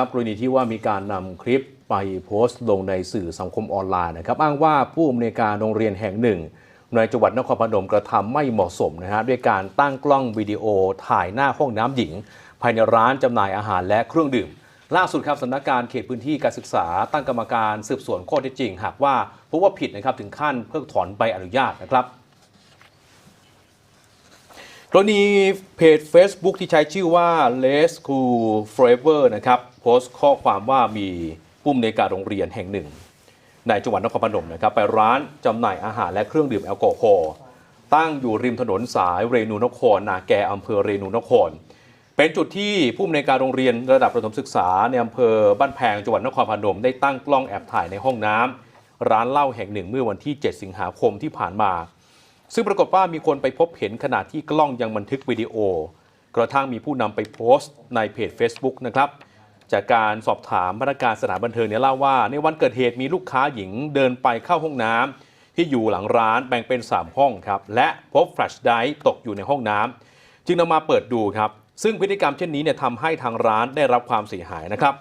ครับกรณีที่ว่ามีการนำคลิปไปโพสต์ลงในสื่อสังคมออนไลน์นะครับ อ้างว่าผู้อำนวยการโรงเรียนแห่งหนึ่ง ในจังหวัดนครพนมกระทำไม่เหมาะสมนะฮะด้วยการตั้งกล้องวิดีโอถ่ายหน้าห้องน้ำหญิง ภายในร้านจำหน่ายอาหารและเครื่องดื่ม ล่าสุดครับสำนักการเขตพื้นที่การศึกษา ตั้งกรรมการสืบสวนข้อเท็จจริง หากว่าพบว่าผิดนะครับถึงขั้นเพิกถอนใบอนุญาตนะครับ รณีเพจ Facebook ที่ใช้ชื่อว่า less cool Forever นะครับโพสต์ข้อความว่ามีผู้อำนการโรงเรียนแห่งหนึ่ง ในจังหวัดนครพนมนะครับ ไปร้านจำหน่ายอาหารและเครื่องดื่มแอลกอฮอล์ตั้งอยู่ริมถนนสายเรนูนคร นาแกอำเภอเรนูนคร เป็นจุดที่ผู้อำนการโรงเรียนระดับประถมศึกษาในอำเภอบ้านแพงจังหวัดนครพนมได้ตั้งกล้องแอบถ่ายในห้องน้ำร้านเหล้าแห่งหนึ่งเมื่อวันที่ 7 สิงหาคมที่ผ่านมา ซึ่งปรากฏว่ามีคนไปพบเห็นขณะที่กล้องยังบันทึกวิดีโอ กระทั่งมีผู้นำไปโพสต์ในเพจ Facebook นะครับจากการสอบถามพนักงานสถานบันเทิงเนี่ยเล่าว่า ในวันเกิดเหตุมีลูกค้าหญิงเดินไปเข้าห้องน้ำที่อยู่หลังร้านแบ่งเป็น 3 ห้องครับ และพบแฟลชไดร์ตกอยู่ในห้องน้ำจึงนำมาเปิดดูครับ ซึ่งพฤติกรรมเช่นนี้เนี่ยทำให้ทางร้านได้รับความเสียหายนะครับ